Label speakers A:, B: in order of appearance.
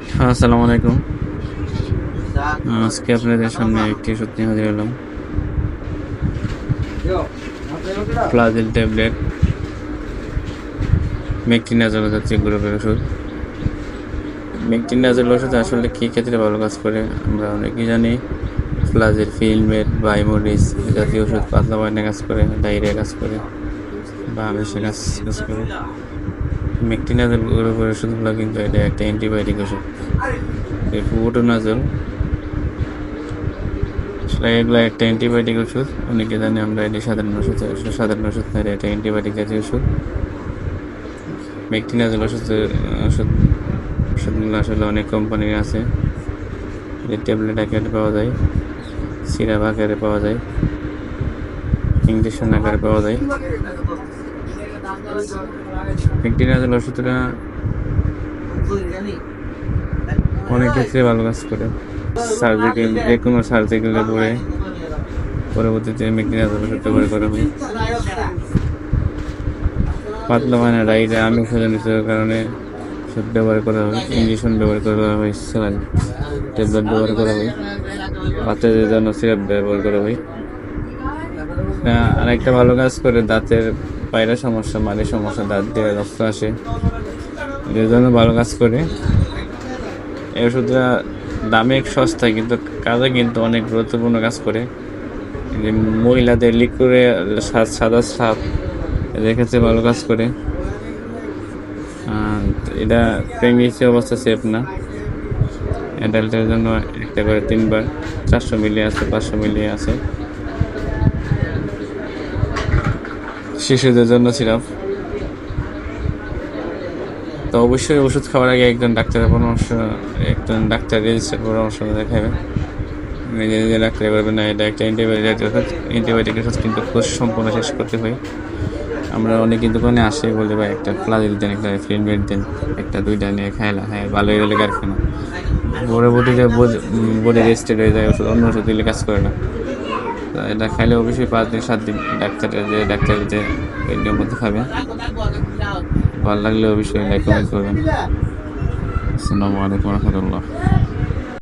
A: আসসালামু আলাইকুম। আজকে আপনাদের সামনে একটি সত্যি হাজির হলাম। প্লাজিল ট্যাবলেট মেকটিনাজল হচ্ছে গ্রুপের ওষুধ। মেকটিনাজল ওষুধ আসলে কী ক্ষেত্রে ভালো কাজ করে, আমরা অনেকেই জানি। ফ্লাজের ফিল্মেট বাইমোডিস জাতীয় ওষুধ পাতলা বায়না কাজ করে ডায়রিয়া কাজ করে, বা আমেশে কাজ কাজ করে। মেকটিনাজল গ্রুপের ওষুধগুলো কিন্তু এটা একটা অ্যান্টিবায়োটিক ওষুধ। এই ফুটোনাজল আসলে এগুলো একটা অ্যান্টিবায়োটিক ওষুধ। অনেকে জানে আমরা এটি সাধারণ ওষুধ সাধারণ ওষুধ না, এটা অ্যান্টিবায়োটিক জাতীয় ওষুধ। মেকটিনাজল ওষুধ ওষুধ, ওষুধগুলো আসলে অনেক কোম্পানির আছে। ট্যাবলেট আকারে পাওয়া যায়, সিরাপ আকারে পাওয়া যায় ইঞ্জেকশন আকারে পাওয়া যায়। মেকটিনাজল ওষুধটা অনেক ক্ষেত্রে ভালো কাজ করে। সার্জিক্যাল যে কোনো সার্জিক্যালের পরে পরবর্তীতে মেকটিনাজল ওষুধ ব্যবহার করা হয়। পাতলা মানে রাইডে আমি জনিত কারণে ওষুধ ব্যবহার করা হয় ইঞ্জেকশন ব্যবহার করা হয়, স্যালাইন ট্যাবলেট ব্যবহার করা হয়, বাচ্চাদের জন্য সিরাপ ব্যবহার করা হয়। আর একটা ভালো কাজ করে দাঁতের পায়রা সমস্যা মানের সমস্যা, দাঁত দিয়ে রক্ত আসে। এর জন্য ভালো কাজ করে। এই ওষুধটা দামে সস্তা কিন্তু কাজে কিন্তু অনেক গুরুত্বপূর্ণ কাজ করে। যে মহিলাদের লিকুরে সাদা সাপ এদের ক্ষেত্রে ভালো কাজ করে। এটা প্রেগনেন্সি অবস্থা সেফ না। অ্যাডাল্টের জন্য একটা করে তিনবার, চারশো মিলিয়ে আছে, পাঁচশো মিলিয়ে আছে। শিশুদের জন্য সিরাপ তো অবশ্যই ওষুধ খাওয়ার আগে একজন ডাক্তারের পরামর্শ, একজন ডাক্তার রেজিস্টার পরামর্শ দেখাবে। নিজে নিজে ডাক্তার করবে না, এটা একটা অ্যান্টিবায়োটিক ওষুধ অ্যান্টিবায়োটিক ওষুধ কিন্তু কোর্স সম্পূর্ণ শেষ করতে হয়। আমরা অনেকে দোকানে আসে বলে ভাই একটা ফ্লাজিল দেন, একটা ফিল্মেট দেন, একটা দুইটা নিয়ে খাইলা হ্যাঁ ভালো হয়ে গেলে আর কেন পরবর্তীতে বডি রেস্টেড হয়ে যায়, ওষুধ, অন্য ওষুধ দিলে কাজ করে না। এটা খাইলে অবশ্যই পাঁচ দিন, সাত দিন ডাক্তারের যে ডাক্তারের যে নিয়ম মতো খাবে। ভালো লাগলে অবশ্যই লাইক কমেন্ট করবেন। আসসালামু আলাইকুম রহমতুল্লাহ।